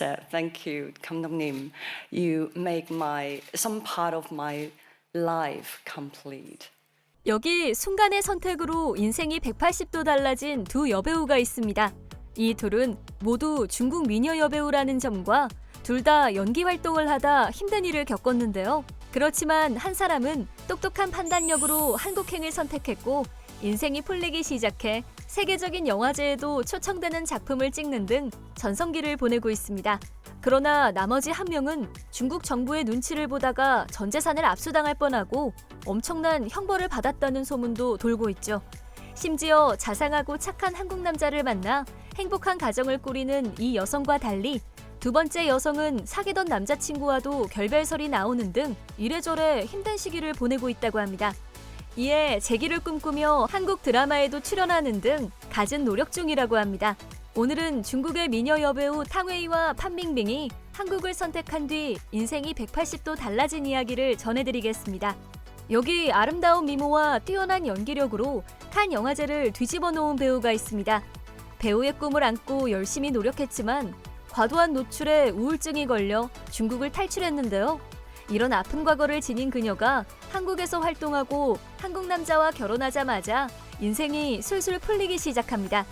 said, thank you, 감독님. You make my some part of my life complete. 여기 순간의 선택으로 인생이 180도 달라진 두 여배우가 있습니다. 이 둘은 모두 중국 미녀 여배우라는 점과 둘 다 연기 활동을 하다 힘든 일을 겪었는데요. 그렇지만 한 사람은 똑똑한 판단력으로 한국행을 선택했고 인생이 풀리기 시작해 세계적인 영화제에도 초청되는 작품을 찍는 등 전성기를 보내고 있습니다. 그러나 나머지 한 명은 중국 정부의 눈치를 보다가 전 재산을 압수당할 뻔하고 엄청난 형벌을 받았다는 소문도 돌고 있죠. 심지어 자상하고 착한 한국 남자를 만나 행복한 가정을 꾸리는 이 여성과 달리 두 번째 여성은 사귀던 남자친구와도 결별설이 나오는 등 이래저래 힘든 시기를 보내고 있다고 합니다. 이에 재기를 꿈꾸며 한국 드라마에도 출연하는 등 갖은 노력 중이라고 합니다. 오늘은 중국의 미녀 여배우 탕웨이와 판빙빙이 한국을 선택한 뒤 인생이 180도 달라진 이야기를 전해드리겠습니다. 여기 아름다운 미모와 뛰어난 연기력으로 칸 영화제를 뒤집어 놓은 배우가 있습니다. 배우의 꿈을 안고 열심히 노력했지만 과도한 노출에 우울증이 걸려 중국을 탈출했는데요. 이런 아픈 과거를 지닌 그녀가 한국에서 활동하고 한국 남자와 결혼하자마자 인생이 술술 풀리기 시작합니다.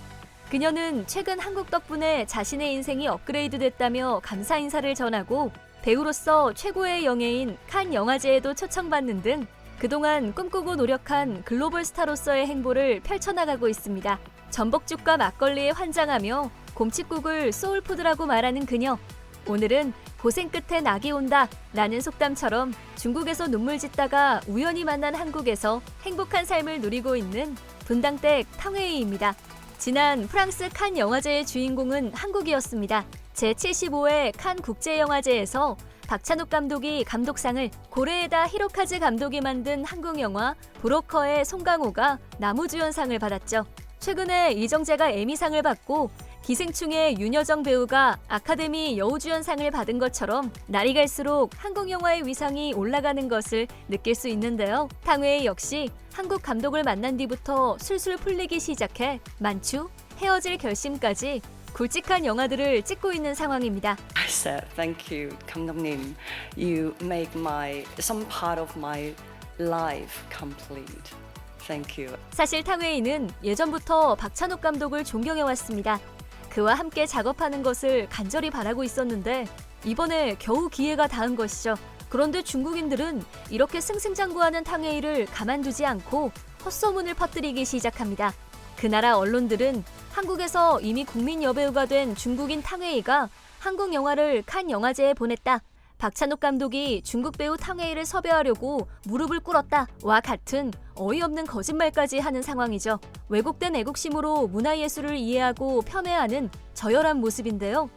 그녀는 최근 한국 덕분에 자신의 인생이 업그레이드 됐다며 감사 인사를 전하고 배우로서 최고의 영예인 칸 영화제에도 초청받는 등 그동안 꿈꾸고 노력한 글로벌 스타로서의 행보를 펼쳐나가고 있습니다. 전복죽과 막걸리에 환장하며 곰칫국을 소울푸드라고 말하는 그녀. 오늘은 고생 끝에 낙이 온다 라는 속담처럼 중국에서 눈물 짓다가 우연히 만난 한국에서 행복한 삶을 누리고 있는 분당댁 탕웨이입니다. 지난 프랑스 칸 영화제의 주인공은 한국이었습니다. 제75회 칸 국제영화제에서 박찬욱 감독이 감독상을 고레에다 히로카즈 감독이 만든 한국 영화 브로커의 송강호가 나무주연상을 받았죠. 최근에 이정재가 에미상을 받고 기생충의 윤여정 배우가 아카데미 여우주연상을 받은 것처럼 날이 갈수록 한국 영화의 위상이 올라가는 것을 느낄 수 있는데요. 탕웨이 역시 한국 감독을 만난 뒤부터 술술 풀리기 시작해 만추, 헤어질 결심까지 굵직한 영화들을 찍고 있는 상황입니다. I said, thank you, 감독님. You make my some part of my life complete. Thank you. 사실 탕웨이는 예전부터 박찬욱 감독을 존경해 왔습니다. 그와 함께 작업하는 것을 간절히 바라고 있었는데 이번에 겨우 기회가 닿은 것이죠. 그런데 중국인들은 이렇게 승승장구하는 탕웨이를 가만두지 않고 헛소문을 퍼뜨리기 시작합니다. 그 나라 언론들은 한국에서 이미 국민 여배우가 된 중국인 탕웨이가 한국 영화를 칸 영화제에 보냈다. 박찬욱 감독이 중국 배우 탕웨이를 섭외하려고 무릎을 꿇었다와 같은 어이없는 거짓말까지 하는 상황이죠. 왜곡된 애국심으로 문화예술을 이해하고 폄훼하는 저열한 모습인데요.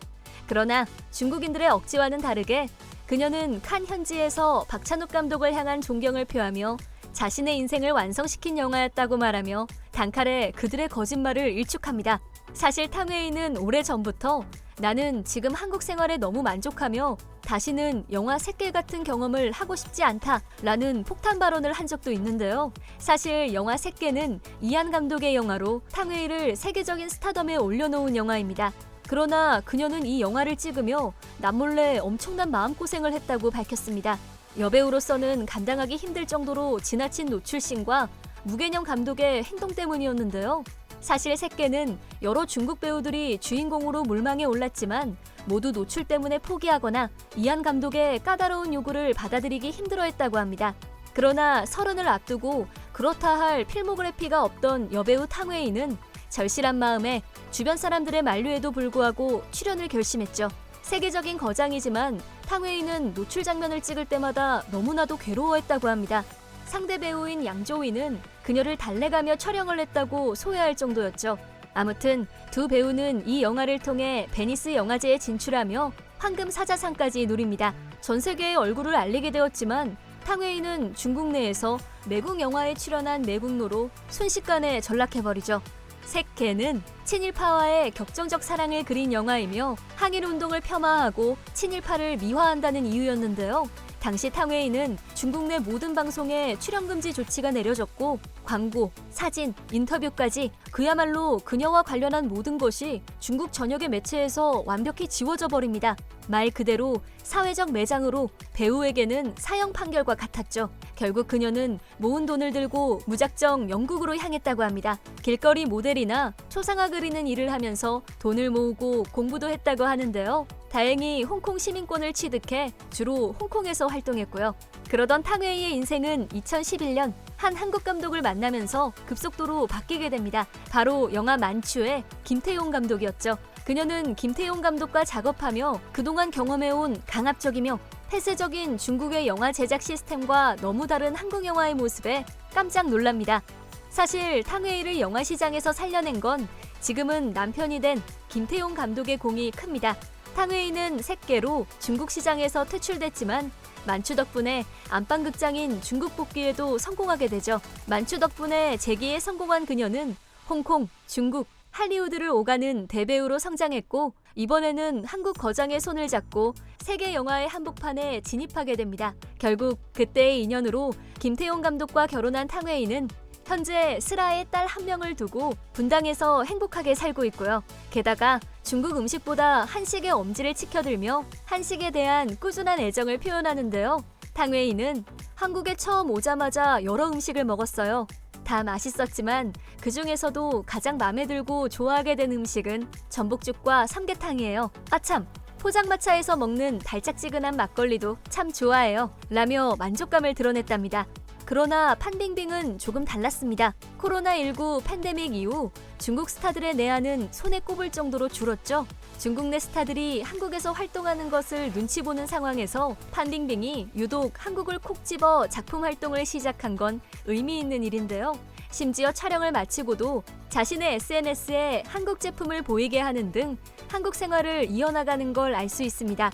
그러나 중국인들의 억지와는 다르게 그녀는 칸 현지에서 박찬욱 감독을 향한 존경을 표하며 자신의 인생을 완성시킨 영화였다고 말하며 단칼에 그들의 거짓말을 일축합니다. 사실 탕웨이는 오래 전부터 나는 지금 한국 생활에 너무 만족하며 다시는 영화 새끼 같은 경험을 하고 싶지 않다라는 폭탄 발언을 한 적도 있는데요. 사실 영화 새끼는 이한 감독의 영화로 탕웨이를 세계적인 스타덤에 올려놓은 영화입니다. 그러나 그녀는 이 영화를 찍으며 남몰래 엄청난 마음고생을 했다고 밝혔습니다. 여배우로서는 감당하기 힘들 정도로 지나친 노출신과 무개념 감독의 행동 때문이었는데요. 사실 새끼는 여러 중국 배우들이 주인공으로 물망에 올랐지만 모두 노출 때문에 포기하거나 이한 감독의 까다로운 요구를 받아들이기 힘들어했다고 합니다. 그러나 서른을 앞두고 그렇다 할 필모그래피가 없던 여배우 탕웨이는 절실한 마음에 주변 사람들의 만류에도 불구하고 출연을 결심했죠. 세계적인 거장이지만 탕웨이는 노출 장면을 찍을 때마다 너무나도 괴로워했다고 합니다. 상대 배우인 양조위는 그녀를 달래가며 촬영을 했다고 소개할 정도였죠. 아무튼 두 배우는 이 영화를 통해 베니스 영화제에 진출하며 황금 사자상까지 노립니다. 전 세계에 얼굴을 알리게 되었지만 탕웨이는 중국 내에서 매국 영화에 출연한 매국노로 순식간에 전락해버리죠. 색개는 친일파와의 격정적 사랑을 그린 영화이며 항일 운동을 폄하하고 친일파를 미화한다는 이유였는데요. 당시 탕웨이는 중국 내 모든 방송에 출연 금지 조치가 내려졌고 광고, 사진, 인터뷰까지 그야말로 그녀와 관련한 모든 것이 중국 전역의 매체에서 완벽히 지워져 버립니다. 말 그대로 사회적 매장으로 배우에게는 사형 판결과 같았죠. 결국 그녀는 모은 돈을 들고 무작정 영국으로 향했다고 합니다. 길거리 모델이나 초상화 그리는 일을 하면서 돈을 모으고 공부도 했다고 하는데요. 다행히 홍콩 시민권을 취득해 주로 홍콩에서 활동했고요. 그러던 탕웨이의 인생은 2011년 한 한국 감독을 만나면서 급속도로 바뀌게 됩니다. 바로 영화 만추의 김태용 감독이었죠. 그녀는 김태용 감독과 작업하며 그동안 경험해온 강압적이며 폐쇄적인 중국의 영화 제작 시스템과 너무 다른 한국 영화의 모습에 깜짝 놀랍니다. 사실 탕웨이를 영화 시장에서 살려낸 건 지금은 남편이 된 김태용 감독의 공이 큽니다. 탕웨이는 색계로 중국 시장에서 퇴출됐지만 만추 덕분에 안방극장인 중국 복귀에도 성공하게 되죠. 만추 덕분에 재기에 성공한 그녀는 홍콩, 중국, 할리우드를 오가는 대배우로 성장했고 이번에는 한국 거장의 손을 잡고 세계 영화의 한복판에 진입하게 됩니다. 결국 그때의 인연으로 김태용 감독과 결혼한 탕웨이는 현재 슬아의 딸 한 명을 두고 분당에서 행복하게 살고 있고요. 게다가 중국 음식보다 한식의 엄지를 치켜들며 한식에 대한 꾸준한 애정을 표현하는데요. 탕웨이는 한국에 처음 오자마자 여러 음식을 먹었어요. 다 맛있었지만 그 중에서도 가장 마음에 들고 좋아하게 된 음식은 전복죽과 삼계탕이에요. 아참! 포장마차에서 먹는 달짝지근한 막걸리도 참 좋아해요. 라며 만족감을 드러냈답니다. 그러나 판빙빙은 조금 달랐습니다. 코로나19 팬데믹 이후 중국 스타들의 내한은 손에 꼽을 정도로 줄었죠. 중국 내 스타들이 한국에서 활동하는 것을 눈치 보는 상황에서 판빙빙이 유독 한국을 콕 집어 작품 활동을 시작한 건 의미 있는 일인데요. 심지어 촬영을 마치고도 자신의 SNS에 한국 제품을 보이게 하는 등 한국 생활을 이어나가는 걸 알 수 있습니다.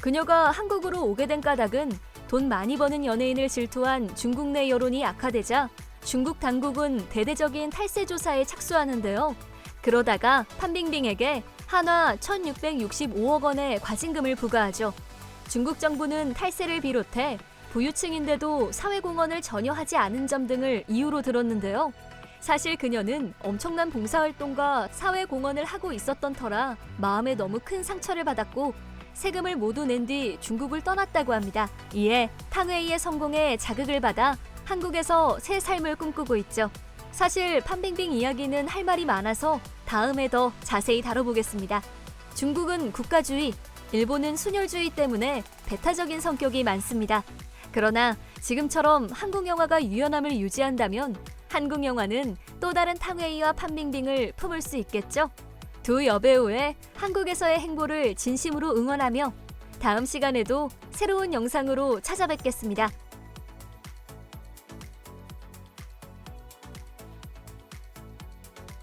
그녀가 한국으로 오게 된 까닭은 돈 많이 버는 연예인을 질투한 중국 내 여론이 악화되자 중국 당국은 대대적인 탈세 조사에 착수하는데요. 그러다가 판빙빙에게 한화 1,665억 원의 과징금을 부과하죠. 중국 정부는 탈세를 비롯해 부유층인데도 사회공헌을 전혀 하지 않은 점 등을 이유로 들었는데요. 사실 그녀는 엄청난 봉사활동과 사회공헌을 하고 있었던 터라 마음에 너무 큰 상처를 받았고 세금을 모두 낸 뒤 중국을 떠났다고 합니다. 이에 탕웨이의 성공에 자극을 받아 한국에서 새 삶을 꿈꾸고 있죠. 사실 판빙빙 이야기는 할 말이 많아서 다음에 더 자세히 다뤄보겠습니다. 중국은 국가주의, 일본은 순혈주의 때문에 배타적인 성격이 많습니다. 그러나 지금처럼 한국 영화가 유연함을 유지한다면 한국 영화는 또 다른 탕웨이와 판빙빙을 품을 수 있겠죠? 두 여배우의 한국에서의 행보를 진심으로 응원하며 다음 시간에도 새로운 영상으로 찾아뵙겠습니다.